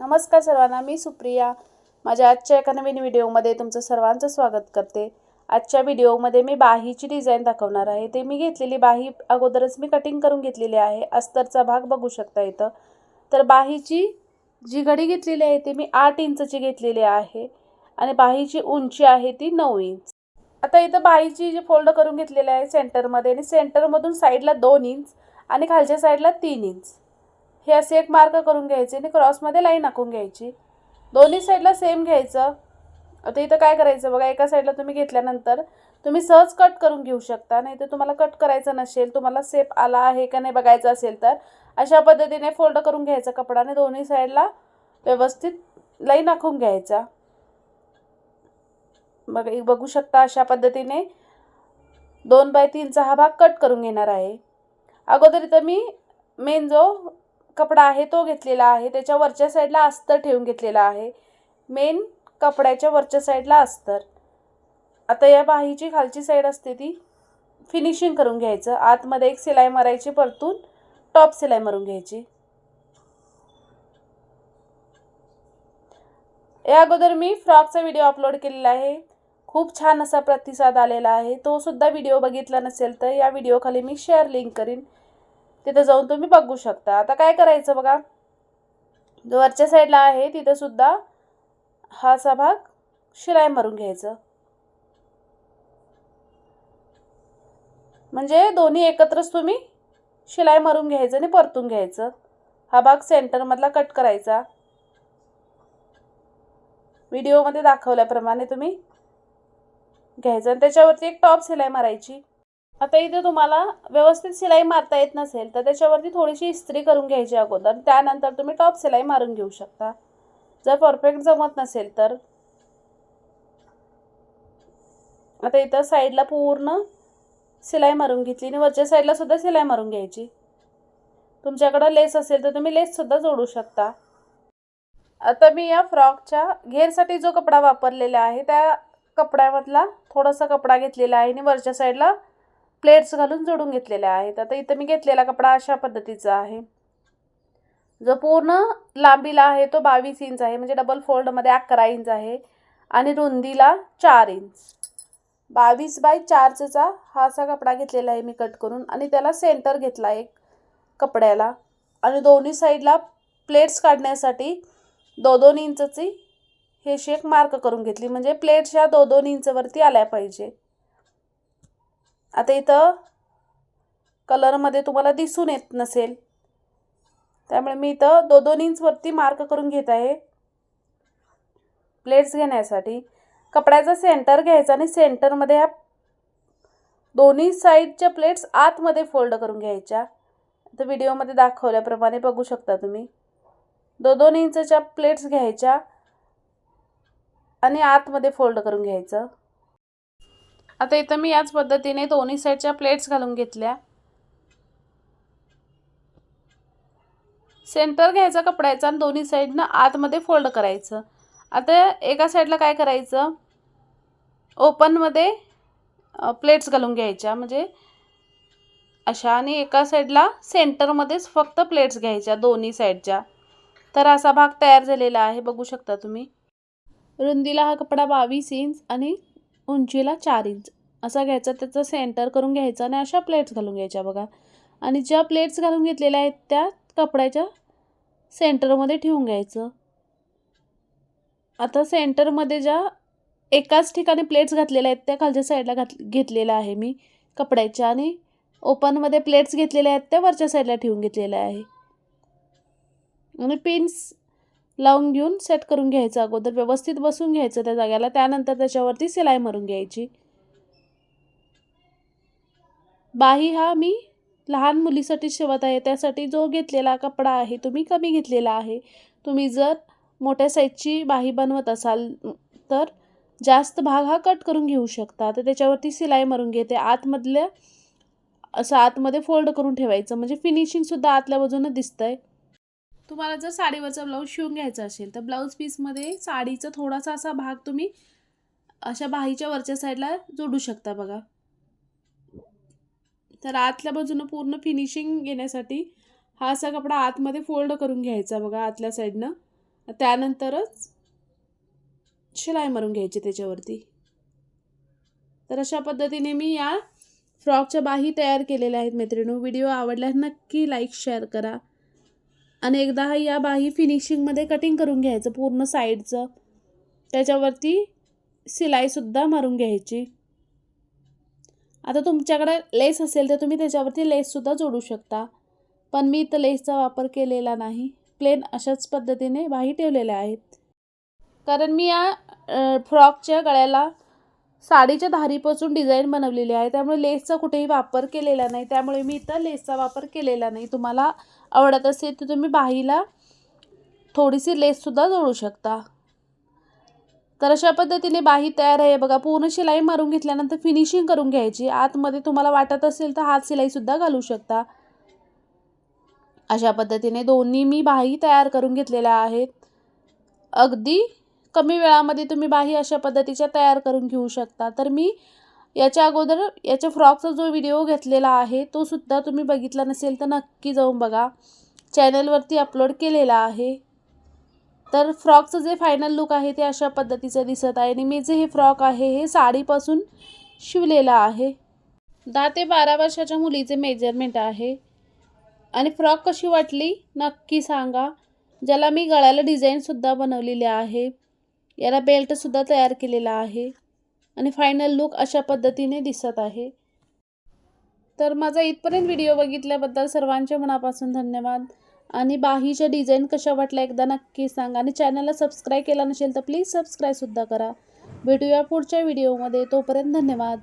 नमस्कार सर्वांना मी सुप्रिया. माझ्या आजच्या एका नवीन व्हिडिओमध्ये तुमचं सर्वांचं स्वागत करते. आजच्या व्हिडिओमध्ये मी बाहीची डिझाईन दाखवणार आहे. ते मी घेतलेली बाही अगोदरच मी कटिंग करून घेतलेली आहे. अस्तरचा भाग बघू शकता इथं. तर बाहीची जी घडी घेतलेली आहे ती मी आठ इंचची घेतलेली आहे. आणि बाहीची उंची आहे ती नऊ इंच. आता इथं बाहीची जी फोल्ड करून घेतलेली आहे सेंटरमध्ये आणि सेंटरमधून साईडला दोन इंच आणि खालच्या साईडला तीन इंच. हे असे एक मार्क करून घ्यायचे आणि क्रॉसमध्ये लाईन आखून घ्यायची. दोन्ही साईडला सेम घ्यायचं. आता इथं काय करायचं बघा एका साईडला तुम्ही घेतल्यानंतर तुम्ही सहज कट करून घेऊ शकता. नाही तर तुम्हाला कट करायचं नसेल तुम्हाला सेप आला आहे का नाही बघायचं असेल तर अशा पद्धतीने फोल्ड करून घ्यायचा कपडा आणि दोन्ही साईडला व्यवस्थित लाईन आखून घ्यायचा. बघ बघू शकता अशा पद्धतीने दोन बाय तीनचा हा भाग कट करून घेणार आहे. अगोदर इथं मी मेन जो कपडा आहे तो घेतलेला आहे. त्याच्या वरच्या साईडला अस्तर ठेवून घेतलेला आहे. मेन कपड्याच्या वरच्या साईडला अस्तर. आता या बाहीची खालची साईड असते ती फिनिशिंग करून घ्यायचं. आतमध्ये एक सिलाई मारायची परतून टॉप सिलाई मारून घ्यायची. या अगोदर मी फ्रॉकचा व्हिडिओ अपलोड केलेला आहे. खूप छान असा प्रतिसाद आलेला आहे. तो सुद्धा व्हिडिओ बघितला नसेल तर या व्हिडिओखाली मी शेअर लिंक करीन. तिथं जाऊन तुम्ही बघू शकता. आता काय करायचं बघा? जो वरच्या साईडला आहे तिथं सुद्धा हा असा भाग शिलाई मारून घ्यायचं. म्हणजे दोन्ही एकत्रच तुम्ही शिलाई मारून घ्यायचं आणि परतून घ्यायचं. हा भाग सेंटरमधला कट करायचा. व्हिडिओमध्ये दाखवल्याप्रमाणे तुम्ही घ्यायचं. आणि त्याच्यावरती एक टॉप शिलाई मारायची. आता इथे तुम्हाला व्यवस्थित शिलाई मारता येत नसेल तर त्याच्यावरती थोडीशी इस्त्री करून घ्यायची अगोदर. त्यानंतर तुम्ही टॉप सिलाई मारून घेऊ शकता. जर परफेक्ट जमत नसेल तर. आता इथं साईडला पूर्ण शिलाई मारून घेतली आणि वरच्या साईडला सुद्धा शिलाई मारून घ्यायची. तुमच्याकडं लेस असेल तर तुम्ही लेससुद्धा जोडू शकता. आता मी या फ्रॉकच्या घेरसाठी जो कपडा वापरलेला आहे त्या कपड्यामधला थोडासा कपडा घेतलेला आहे आणि वरच्या साईडला प्लेट्स घालून जोडून घेतलेल्या आहेत. आता इथं मी घेतलेला कपडा अशा पद्धतीचा आहे. जो पूर्ण लांबीला आहे तो बावीस इंच आहे. म्हणजे डबल फोल्डमध्ये अकरा इंच आहे आणि रुंदीला चार इंच. बावीस बाय चारचा हा असा कपडा घेतलेला आहे मी कट करून आणि त्याला सेंटर घेतला एक कपड्याला. आणि दोन्ही साईडला प्लेट्स काढण्यासाठी दो दोन इंचची हे शेक मार्क करून घेतली. म्हणजे प्लेट्स ह्या दो दोन इंचवरती आल्या पाहिजे. आता इथं कलरमध्ये तुम्हाला दिसून येत नसेल. त्यामुळे मी इथं दो दोन इंचवरती मार्क करून घेत आहे. प्लेट्स घेण्यासाठी. कपड्याचा सेंटर घ्यायचा आणि सेंटरमध्ये ह्या दोन्ही साईडच्या प्लेट्स आतमध्ये फोल्ड करून घ्यायच्या. तर व्हिडिओमध्ये दाखवल्याप्रमाणे बघू शकता तुम्ही. दो दोन इंचच्या प्लेट्स घ्यायच्या आणि आतमध्ये फोल्ड करून घ्यायचं. आता इथं मी याच पद्धतीने दोन्ही साईडच्या प्लेट्स घालून घेतल्या. सेंटर घ्यायचा कपड्याचा आणि दोन्ही साईडनं आतमध्ये फोल्ड करायचं. आता एका साईडला काय करायचं? ओपनमध्ये प्लेट्स घालून घ्यायच्या. म्हणजे अशा आणि एका साईडला सेंटरमध्येच फक्त प्लेट्स घ्यायच्या दोन्ही साईडच्या. तर असा भाग तयार झालेला आहे बघू शकता तुम्ही. रुंदीला हा कपडा बावीस इंच आणि उंचीला चार इंच असा घ्यायचा त्याचं सेंटर करून घ्यायचा आणि अशा प्लेट्स घालून घ्यायच्या बघा. आणि ज्या प्लेट्स घालून घेतलेल्या आहेत त्या कपड्याच्या सेंटरमध्ये ठेवून घ्यायचं. आता सेंटरमध्ये ज्या एकाच ठिकाणी प्लेट्स घातलेल्या आहेत त्या खालच्या साईडला घात घेतलेल्या आहे मी कपड्याच्या. आणि ओपनमध्ये प्लेट्स घेतलेल्या आहेत त्या वरच्या साईडला ठेवून घेतलेल्या आहे. आणि पिन्स लावून घेऊन सेट करून घ्यायचं अगोदर. व्यवस्थित बसून घ्यायचं त्या जाग्याला. त्यानंतर त्याच्यावरती सिलाई मारून घ्यायची. बाही हा मी लहान मुलीसाठी शिवत आहे. त्यासाठी जो घेतलेला कपडा आहे तुम्ही कमी घेतलेला आहे. तुम्ही जर मोठ्या साईजची बाही बनवत असाल तर जास्त भाग हा कट करून घेऊ शकता. तर त्याच्यावरती सिलाई मारून घेते. आतमधल्या असं आतमध्ये फोल्ड करून ठेवायचं. म्हणजे फिनिशिंगसुद्धा आतल्या बाजूनं दिसतं आहे तुम्हाला जर साडीवरचा ब्लाऊज शिवून घ्यायचा असेल तर ब्लाऊज पीसमध्ये साडीचा थोडासा असा भाग तुम्ही अशा बाहीच्या वरच्या साईडला जोडू शकता बघा. तर आतल्या बाजूनं पूर्ण फिनिशिंग घेण्यासाठी हा असा कपडा आतमध्ये फोल्ड करून घ्यायचा बघा आतल्या साईडनं. त्यानंतरच शिलाई मारून घ्यायची त्याच्यावरती. तर अशा पद्धतीने मी या फ्रॉकच्या बाही तयार केलेल्या आहेत मैत्रिणी. व्हिडिओ आवडल्यास नक्की लाईक शेअर करा. आणि एकदा या बाही फिनिशिंगमध्ये कटिंग करून घ्यायचं पूर्ण साईडचं त्याच्यावरती शिलाईसुद्धा मारून घ्यायची. आता तुमच्याकडे लेस असेल तर तुम्ही त्याच्यावरती लेससुद्धा जोडू शकता. पण मी इथं लेसचा वापर केलेला नाही. प्लेन अशाच पद्धतीने बाही ठेवलेल्या आहेत. कारण मी या फ्रॉकच्या गळ्याला साडीच्या धारीपासून डिझाईन बनवलेली आहे. त्यामुळे लेसचा कुठेही वापर केलेला नाही. त्यामुळे मी इथं लेसचा वापर केलेला नाही. तुम्हाला आवडत असेल तर तुम्ही बाहीला थोडीशी लेससुद्धा जोडू शकता. तर अशा पद्धतीने बाही तयार आहे. बघा पूर्ण शिलाई मारून घेतल्यानंतर फिनिशिंग करून घ्यायची. आतमध्ये तुम्हाला वाटत असेल तर हात शिलाईसुद्धा घालू शकता. अशा पद्धतीने दोन्ही मी बाही तयार करून घेतलेल्या आहेत. अगदी कमी वेळामध्ये तुम्ही बाही अशा पद्धतीच्या तयार करून घेऊ शकता. तर मी याच्या अगोदर याच्या फ्रॉकचा जो व्हिडिओ घेतलेला आहे तो सुद्धा तुम्ही बघितला नसेल तर नक्की जाऊन बघा. चॅनलवरती अपलोड केलेला आहे. तर फ्रॉकचं जे फायनल लुक आहे ते अशा पद्धतीचं दिसत आहे आणि मी जे हे फ्रॉक आहे हे साडीपासून शिवलेलं आहे. दहा ते बारा वर्षाच्या मुलीचे मेजरमेंट आहे. आणि फ्रॉक कशी वाटली नक्की सांगा. ज्याला मी गळ्याला डिझाईनसुद्धा बनवलेली आहे. याला बेल्टसुद्धा तयार केलेला आहे. आणि फायनल लुक अशा पद्धतीने दिसत आहे. तर माझा इथपर्यंत व्हिडिओ बघितल्याबद्दल सर्वांचे मनापासून धन्यवाद. आणि बाहीच्या डिझाईन कशा वाटल्या एकदा नक्की सांगा. आणि चॅनलला सबस्क्राईब केला नसेल तर प्लीज सबस्क्राईबसुद्धा करा. भेटूया पुढच्या व्हिडिओमध्ये तोपर्यंत धन्यवाद.